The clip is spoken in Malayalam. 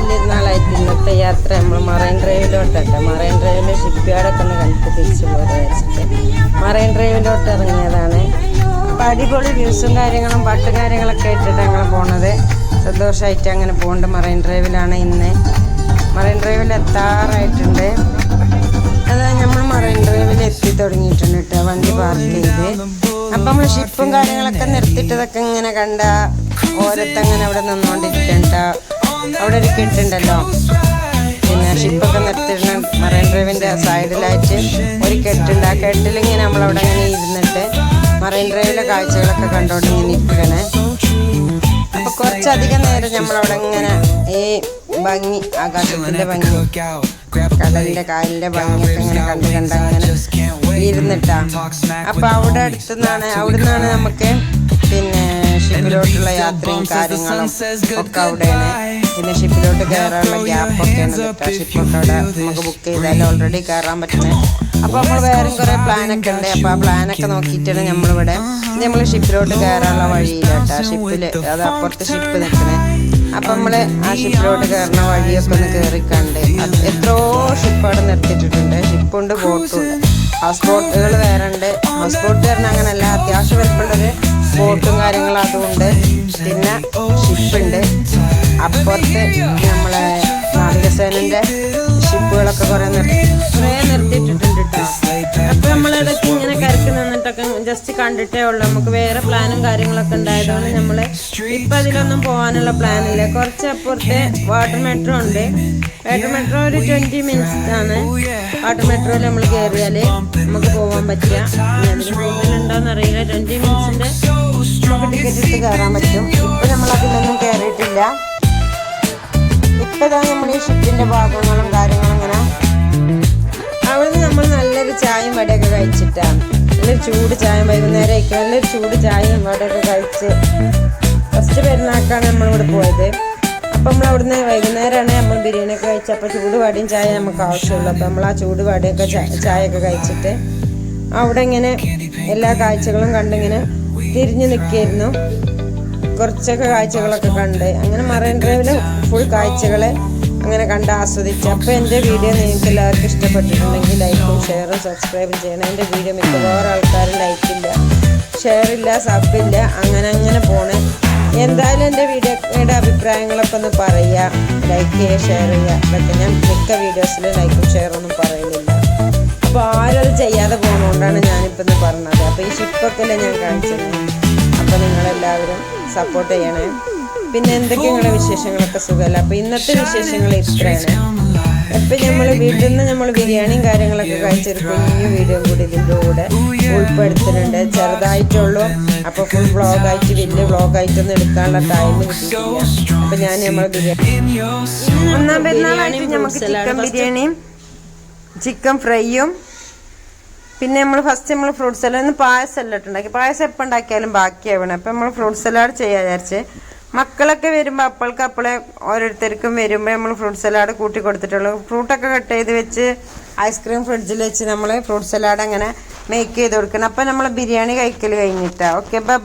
വലിയൊരുന്നാളായിട്ട് ഇന്നത്തെ യാത്ര നമ്മൾ മറൈൻ ഡ്രൈവിലോട്ടെ മറൈൻ ഡ്രൈവിലെ ഷിപ്പ് യാർഡൊക്കെ ഒന്ന് കണ്ടിട്ട് തിരിച്ചു പോകാൻ മറൈൻ ഡ്രൈവിലോട്ട് ഇറങ്ങിയതാണ്. അപ്പം അടിപൊളി വ്യൂസും കാര്യങ്ങളും പാട്ടും കാര്യങ്ങളൊക്കെ ആയിട്ടിട്ട് ഞങ്ങൾ പോണത്. സന്തോഷമായിട്ട് അങ്ങനെ പോകുന്നുണ്ട് മറൈൻ ഡ്രൈവിലാണ് ഇന്ന്. മറൈൻ ഡ്രൈവിൽ എത്താറായിട്ടുണ്ട്. അതാ നമ്മൾ മറൈൻ ഡ്രൈവിൽ എത്തി തുടങ്ങിയിട്ടുണ്ട് കേട്ടോ വണ്ടി പാർക്ക് ചെയ്ത്. അപ്പം നമ്മൾ ഷിപ്പും കാര്യങ്ങളൊക്കെ നിർത്തിയിട്ടതൊക്കെ ഇങ്ങനെ കണ്ട ഓരത്തങ്ങനെ അവിടെ നിന്നുകൊണ്ടിരിക്കണ്ട അവിടെ ഒരു കെട്ടുണ്ടല്ലോ പിന്നെ ഷിപ്പൊക്കെ നിർത്തിയിരുന്ന മറൈൻ ഡ്രൈവിന്റെ സൈഡിലായിട്ട് ഒരു കെട്ടുണ്ട് ആ കെട്ടിലിങ്ങനെ നമ്മളവിടെ ഇങ്ങനെ ഇരുന്നിട്ട് മറൈൻ ഡ്രൈവിലെ കാഴ്ചകളൊക്കെ കണ്ടുകൊണ്ട് ഇങ്ങനെ ഇരിക്കണേ. അപ്പൊ കുറച്ചധികം നേരം നമ്മളവിടെ ഇങ്ങനെ ഈ ഭംഗി ആകാശത്തിന്റെ ഭംഗി കടലിന്റെ കാലിന്റെ ഭംഗിയൊക്കെ ഇങ്ങനെ കണ്ട് കണ്ട് അങ്ങനെ ഇരുന്നിട്ടാ. അപ്പൊ അവിടെ അടുത്തുനിന്നാണ് അവിടുന്നാണ് നമുക്ക് ഷിപ്പിലോട്ടുള്ള യാത്രയും കാര്യങ്ങളും ഒക്കെ അവിടെയാണ്. പിന്നെ ഷിപ്പിലോട്ട് കയറാനുള്ള ഗ്യാപ്പൊക്കെയാണ് കിട്ടുക ഷിപ്പൊക്കെ അവിടെ നമുക്ക് ബുക്ക് ചെയ്താൽ ഓൾറെഡി കയറാൻ പറ്റുന്നത് അപ്പൊ നമ്മൾ വേറെ കുറെ പ്ലാനൊക്കെ ഉണ്ട്. അപ്പൊ ആ പ്ലാനൊക്കെ നോക്കിയിട്ടാണ് നമ്മളിവിടെ നമ്മൾ ഷിപ്പിലോട്ട് കയറാനുള്ള വഴിയില്ലാട്ടാ ഷിപ്പിൽ അത് അപ്പുറത്ത് ഷിപ്പ് നിൽക്കണേ അപ്പൊ നമ്മൾ ആ ഷിപ്പിലോട്ട് കയറുന്ന വഴിയൊക്കെ ഒന്ന് കയറി കണ്ട് എത്രയോ ഷിപ്പ് അവിടെ നിർത്തിയിട്ടുണ്ട് ഷിപ്പുണ്ട് ബോട്ടും ഉണ്ട്. ഹൗസ് ബോട്ടുകൾ വേറെ ഉണ്ട്. ഹൗസ് ബോട്ട് പറഞ്ഞാൽ അങ്ങനല്ല. അത്യാവശ്യം വലുപ്പമുള്ളൊരു ബോട്ടും കാര്യങ്ങളും അതുകൊണ്ട് പിന്നെ ഷിപ്പുണ്ട് അപ്പുറത്ത് നമ്മളെ നാവികസേനന്റെ ഷിപ്പുകളൊക്കെ കുറെ നിർത്തി കുറെ നിർത്തിയിട്ടിട്ടുണ്ട് കേട്ടോ ജസ്റ്റ് കണ്ടിട്ടേ ഉള്ളൂ. നമുക്ക് വേറെ പ്ലാനും കാര്യങ്ങളൊക്കെ ഉണ്ടായതുകൊണ്ട് നമ്മൾ ഇപ്പൊ അതിലൊന്നും പോകാനുള്ള പ്ലാനില്ല കുറച്ച് അപ്പുറത്തെ വാട്ടർ മെട്രോ ഉണ്ട്. വാട്ടർ മെട്രോ ഒരു ട്വന്റി മിനിറ്റ്സ് ആണ് വാട്ടർ മെട്രോയിൽ നമ്മൾ കയറിയാൽ നമുക്ക് പോകാൻ ഇനി അതിന് അറിയില്ല. ട്വന്റി മിനിറ്റ്സിന്റെ നമുക്ക് ടിക്കറ്റ് കയറാൻ പറ്റും. ഇപ്പൊ നമ്മൾ അതിലൊന്നും കയറിയിട്ടില്ല ഇപ്പതാ നമ്മുടെ ഈ ഭാഗങ്ങളും കാര്യങ്ങളും അങ്ങനെ അവിടുന്ന് നമ്മൾ നല്ലൊരു ചായയും വടയൊക്കെ കഴിച്ചിട്ടാണ്. നല്ലൊരു ചൂട് ചായ വൈകുന്നേരം ആയിരിക്കും നല്ലൊരു ചൂട് ചായയും വടയൊക്കെ കഴിച്ച് ഫസ്റ്റ് പെരുന്നാക്കാണ് നമ്മളിവിടെ പോയത്. അപ്പം നമ്മൾ അവിടുന്ന് വൈകുന്നേരമാണ് നമ്മൾ ബിരിയാണി ഒക്കെ കഴിച്ചത് അപ്പോൾ ചൂട് വടയും ചായ നമുക്ക് ആവശ്യമുള്ളൂ. അപ്പോൾ നമ്മൾ ആ ചൂട് വടയൊക്കെ ചാ- ചായയൊക്കെ കഴിച്ചിട്ട് അവിടെ ഇങ്ങനെ എല്ലാ കാഴ്ചകളും കണ്ടിങ്ങനെ തിരിഞ്ഞു നിൽക്കായിരുന്നു. കുറച്ചൊക്കെ കാഴ്ചകളൊക്കെ കണ്ട്. അങ്ങനെ മറൈൻ ഡ്രൈവിൽ ഫുൾ കാഴ്ചകളെ അങ്ങനെ കണ്ട് ആസ്വദിച്ച്. അപ്പോൾ എന്റെ വീഡിയോ നിങ്ങൾക്ക് എല്ലാവർക്കും ഇഷ്ടപ്പെട്ടിട്ടുണ്ടെങ്കിൽ ലൈക്കും ഷെയറും സബ്സ്ക്രൈബും ചെയ്യണം. എന്റെ വീഡിയോ മിക്കവാറും ആൾക്കാരും ലൈക്കില്ല ഷെയറില്ല സബില്ല അങ്ങനെ അങ്ങനെ പോണ്. എന്തായാലും എന്റെ വീഡിയോയുടെ അഭിപ്രായങ്ങളൊക്കെ ഒന്ന് പറയുക. ലൈക്ക് ചെയ്യുക ഷെയർ ചെയ്യുക. അതൊക്കെ ഞാൻ മിക്ക വീഡിയോസിലും ലൈക്കും ഷെയറൊന്നും പറയുന്നില്ല. അപ്പോൾ ആരും അത് ചെയ്യാതെ പോകുന്നതുകൊണ്ടാണ് ഞാനിപ്പോൾ ഇന്ന് പറഞ്ഞത്. അപ്പോൾ ഈ ഷിപ്പൊക്കെ ഞാൻ കാണിച്ചത്. അപ്പോൾ നിങ്ങളെല്ലാവരും സപ്പോർട്ട് ചെയ്യണേ. പിന്നെ എന്തൊക്കെയുള്ള വിശേഷങ്ങളൊക്കെ സുഖമല്ല? അപ്പോൾ ഇന്നത്തെ വിശേഷങ്ങൾ ഇത്രയാണ്. ഇപ്പം നമ്മൾ വീട്ടിൽ നിന്ന് നമ്മൾ ബിരിയാണിയും കാര്യങ്ങളൊക്കെ കഴിച്ചൊരു ഈ വീഡിയോ കൂടി ഇതിന്റെ കൂടെ ഉൾപ്പെടുത്തുന്നുണ്ട്. ചെറുതായിട്ടുള്ളൂ. അപ്പോൾ ഫുൾ വ്ളോഗായിട്ട് വലിയ വ്ളോഗായിട്ടൊന്നും എടുക്കാനുള്ള ടൈം കിട്ടിയിട്ടില്ല. അപ്പോൾ ഞാൻ നമ്മൾ ബിരിയാണി നമുക്ക് ചിക്കൻ ബിരിയാണിയും ചിക്കൻ ഫ്രൈയും പിന്നെ നമ്മൾ ഫസ്റ്റ് നമ്മൾ ഫ്രൂട്ട് സലാഡ് പായസം എല്ലാം ഉണ്ടാക്കി പായസം എപ്പോൾ ഉണ്ടാക്കിയാലും ബാക്കിയാവണം. അപ്പം നമ്മൾ ഫ്രൂട്ട് സലാഡ് ചെയ്യാൻ വിചാരിച്ച്. മക്കളൊക്കെ വരുമ്പോൾ അപ്പോൾക്ക് അപ്പോളെ ഓരോരുത്തർക്കും വരുമ്പോൾ നമ്മൾ ഫ്രൂട്ട് സലാഡ് കൂട്ടി കൊടുത്തിട്ടുള്ളൂ. ഫ്രൂട്ടൊക്കെ കട്ട് ചെയ്ത് വെച്ച് ഐസ്ക്രീം ഫ്രിഡ്ജിൽ വെച്ച് നമ്മൾ ഫ്രൂട്ട് സലാഡ് അങ്ങനെ മേക്ക് ചെയ്ത് കൊടുക്കണം. അപ്പം നമ്മൾ ബിരിയാണി കഴിക്കൽ കഴിഞ്ഞിട്ടാണ് ഓക്കെ ബൈ